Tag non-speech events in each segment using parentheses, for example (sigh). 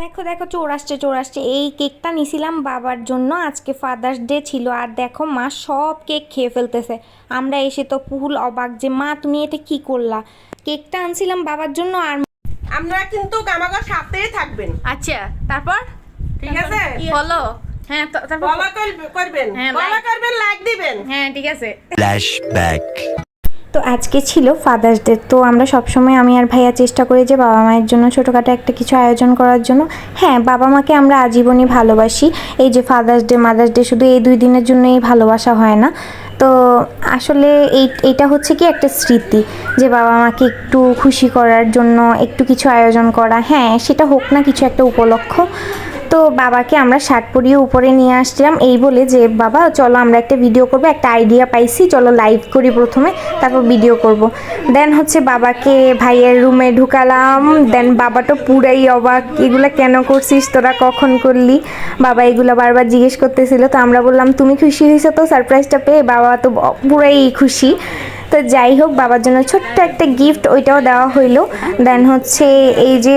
দেখো দেখো চোর আসছে চোর আসছে। এই কেকটা নিছিলাম বাবার জন্য আজকে ফাদার্স ডে ছিল। আর দেখো মা সব কেক খেয়ে ফেলতেছে। আমরা এসে তো ফুল অবাক যে মা তুমি এটা কি করলা? কেকটা আনছিলাম বাবার জন্য আর আমরা কিন্তু আমাদের সাথেই থাকবেন। আচ্ছা তারপর? ঠিক আছে? বলো। হ্যাঁ তারপর করবেন। হ্যাঁ, করবেন লাইক দিবেন। হ্যাঁ ঠিক আছে। Flashback. তো আজকে ছিল ফাদার্স ডে তো আমরা সবসময় আমি আর ভাইয়া চেষ্টা করি যে বাবা মায়ের জন্য ছোটোখাটো একটা কিছু আয়োজন করার জন্য। হ্যাঁ বাবা মাকে আমরা আজীবনই ভালোবাসি। এই যে ফাদার্স ডে মাদার্স ডে শুধু এই দুই দিনের জন্যই ভালোবাসা হয় না। তো আসলে এই এইটা হচ্ছে কি একটা স্মৃতি যে বাবা মাকে একটু খুশি করার জন্য একটু কিছু আয়োজন করা। হ্যাঁ সেটা হোক না, কিছু একটা উপলক্ষ। তো বাবাকে আমরা শার্ট পরিয়ে উপরে নিয়ে আসছিলাম। এই বলে যে, বাবা, চলো আমরা একটা ভিডিও করব, একটা আইডিয়া পাইছি, চলো লাইভ করি প্রথমে, তারপর ভিডিও করব। দেন হচ্ছে বাবাকে ভাইয়ের রুমে ঢুকালাম। দেন বাবা তো পুরাই অবাক, এগুলো কেন করছিস? তোরা কখন করলি? বাবা এগুলো বারবার জিজ্ঞেস করতেছিল। তো আমরা বললাম, তুমি খুশি হয়েছো তো? সারপ্রাইজটা পেয়ে? বাবা তো পুরাই খুশি। তো যাই হোক, বাবার জন্য ছোট্ট একটা গিফট ওইটাও দেওয়া হইল। দেন হচ্ছে এই যে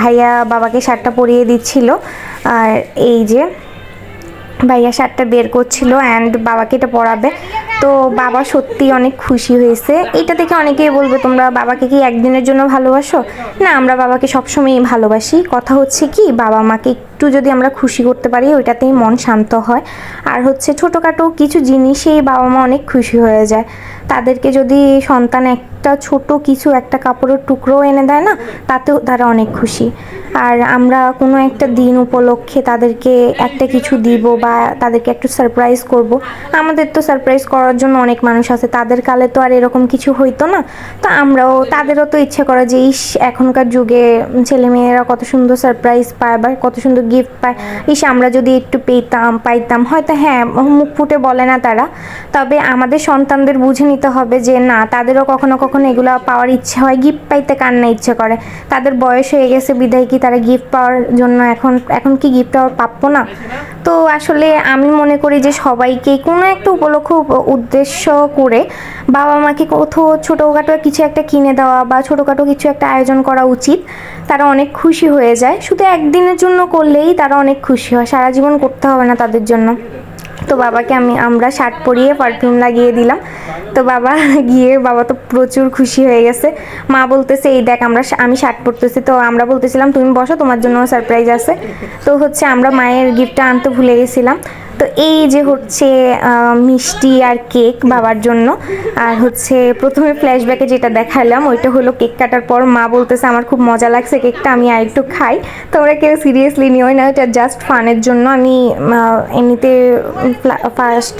ভাইয়া বাবাকে শার্টটা পরিয়ে দিচ্ছিল, আর এই যে ভাইয়া শার্টটা বের করছিল অ্যান্ড বাবাকে এটা পরাবে। তো বাবা সত্যি অনেক খুশি হয়েছে। এটা দেখে অনেকেই বলবে, তোমরা বাবাকে কি একদিনের জন্য ভালোবাসো? না, আমরা বাবাকে সবসময়ই ভালোবাসি। কথা হচ্ছে কি, বাবা মাকে একটু যদি আমরা খুশি করতে পারি, ওইটাতেই মন শান্ত হয়। আর হচ্ছে ছোটোখাটো কিছু জিনিসেই বাবা মা অনেক খুশি হয়ে যায়। তাদেরকে যদি সন্তান একটা ছোট কিছু একটা কাপড়ের টুকরো এনে দেয় না, তাতেও তারা অনেক খুশি। আর আমরা কোনো একটা দিন উপলক্ষে তাদেরকে একটা কিছু দিব বা তাদেরকে একটু সারপ্রাইজ করব। আমাদের তো সারপ্রাইজ করার জন্য অনেক মানুষ আছে, তাদের কালে তো আর এরকম কিছু হইতো না। তো আমরাও, তাদেরও তো ইচ্ছে করে যে, ইস, এখনকার যুগে ছেলেমেয়েরা কত সুন্দর সারপ্রাইজ পায় বা কত সুন্দর গিফট পায়। ইস, আমরা যদি একটু পেতাম, পাইতাম। হয়তো হ্যাঁ মুখ ফুটে বলে না তারা। তবে আমাদের সন্তানদের বুঝে নিতে হবে যে না, তাদেরও কখনো কখনো এগুলো পাওয়ার ইচ্ছে হয় গিফট পাইতে কার না ইচ্ছে করে। তাদের বয়স হয়ে গেছে, বিদায় কি তারা গিফট পাওয়ার জন্য এখন এখন কি গিফট পাওয়ার প্রাপ্য না? তো আসলে আমি মনে করি যে সবাইকে কোনো একটা উপলক্ষ উদ্দেশ্য করে বাবা মাকে কোথাও ছোটোখাটো কিছু একটা কিনে দেওয়া বা ছোটোখাটো কিছু একটা আয়োজন করা উচিত, তারা অনেক খুশি হয়ে যায়। শুধু একদিনের জন্য করলেই তারা অনেক খুশি হয়, সারা জীবন করতে হবে না তাদের জন্য। তো বাবাকে আমি, আমরা শার্ট পরিয়ে পারফিউম লাগিয়ে দিলাম। তো বাবা (laughs) গিয়ে, বাবা তো প্রচুর খুশি হয়ে গেছে। মা বলতেছে, এই দেখ, আমরা আমি শার্ট পরতেছি। তো আমরা বলতেছিলাম, তুমি বসো, তোমার জন্য সারপ্রাইজ আছে। তো হচ্ছে আমরা মায়ের গিফটটা আনতে ভুলে গেছিলাম। তো এই যে হচ্ছে মিষ্টি আর কেক বাবার জন্য, আর হচ্ছে প্রথমে ফ্ল্যাশব্যাকে যেটা দেখালাম, ওইটা হলো কেক কাটার পর মা বলতেছে, আমার খুব মজা লাগছে কেকটা, আমি আর একটু খাই। তোমরা কেউ সিরিয়াসলি নিও না, এটা জাস্ট ফানের জন্য আমি এমনিতে ফার্স্ট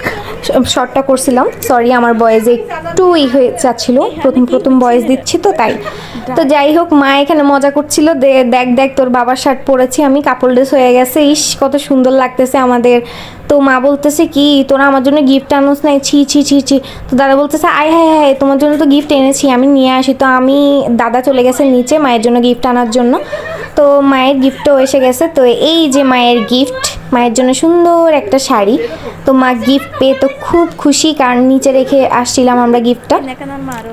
শর্টটা করছিলাম। সরি আমার বয়েজে একটু ই হয়ে যাচ্ছিল। প্রথম প্রথম বয়েস দিচ্ছি তো তাই। তো যাই হোক, মা এখানে মজা করছিল। দেখ দেখ, তোর বাবার শার্ট পরেছি আমি। কাপড় ড্রেস হয়ে গেছে। ইস, কত সুন্দর লাগতেছে আমাদের। তো মা বলতেছে কি, তোরা আমার জন্য গিফট আনোস নাই। ছি ছি ছি ছি। তো দাদা বলতেছে, আয়, হায় হায়, তোমার জন্য তো গিফট এনেছি, আমি নিয়ে আসি। তো আমি, দাদা চলে গেছে নিচে মায়ের জন্য গিফট আনার জন্য। তো মায়ের গিফটও এসে গেছে। তো এই যে মায়ের গিফট মায়ের জন্য সুন্দর একটা শাড়ি। তো মা গিফট পেয়ে তো খুব খুশি, কারণ নিচে রেখে আসছিলাম আমরা গিফটটা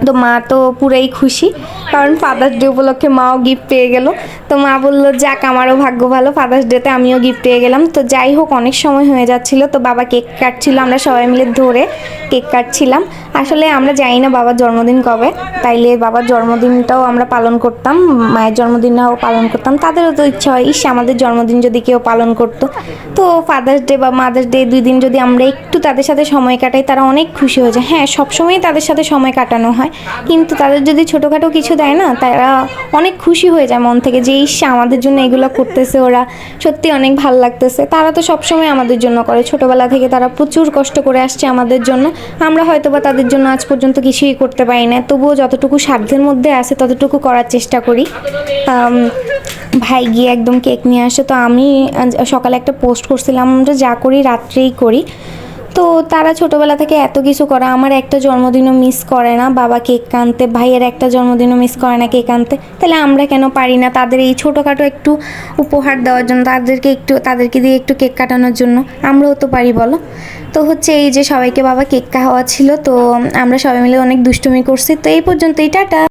তো মা তো পুরাই খুশি, কারণ ফাদার্স ডে উপলক্ষে মাও গিফট পেয়ে গেল। তো মা বলল, যাক, আমারও ভাগ্য ভালো ফাদার্স ডেতে আমিও গিফট পেয়ে গেলাম। তো যাই হোক, অনেক সময় হয়ে যাচ্ছিল, তো বাবা কেক কাটছিল, আমরা সবাই মিলে ধরে কেক কাটছিলাম। আসলে আমরা জানি না বাবার জন্মদিন কবে, তাইলে বাবার জন্মদিনটাও আমরা পালন করতাম, মায়ের জন্মদিনটাও পালন করতাম। তাদেরও তো ইচ্ছা হয়, ইস, আমাদের জন্মদিন যদি কেউ পালন করতো। তো ফাদার্স ডে বা মাদার্স ডে দুই দিন যদি আমরা একটু তাদের সাথে সময় কাটাই, তারা অনেক খুশি হয়ে যায়। হ্যাঁ সবসময়ই তাদের সাথে সময় কাটানো হয়। কিন্তু তাদের যদি ছোটোখাটো কিছু দেয় না, তারা অনেক খুশি হয়ে যায় মন থেকে যে, ইস, আমাদের জন্য এগুলো করতেছে ওরা। সত্যি অনেক ভালো লাগতেছে। তারা তো সবসময় আমাদের জন্য করে। ছোটোবেলা থেকে তারা প্রচুর কষ্ট করে আসছে আমাদের জন্য। আমরা হয়তো বা তাদের জন্য আজ পর্যন্ত কিছুই করতে পারি না। তবুও যতটুকু সাধ্যের মধ্যে আছে, ততটুকু করার চেষ্টা করি। ভাই গিয়ে একদম কেক নিয়ে আসে। তো আমি সকালে একটা পোস্ট করছিলাম আমরা যা করি রাত্রেই করি। তো তারা ছোটোবেলা থেকে এত কিছু করে, আমার একটা জন্মদিনও মিস করে না, বাবা কেক আনতে, ভাইয়ের একটা জন্মদিনও মিস করে না কেক আনতে। তাহলে আমরা কেন পারি না তাদের এই ছোটোখাটো একটু উপহার দেওয়ার জন্য, তাদেরকে একটু, তাদেরকে দিয়ে একটু কেক কাটানোর জন্য? আমরাও তো পারি বলো। তো হচ্ছে এই যে সবাইকে বাবা কেক খাওয়া ছিল তো আমরা সবাই মিলে অনেক দুষ্টুমি করছি। তো এই পর্যন্তই, টাটা!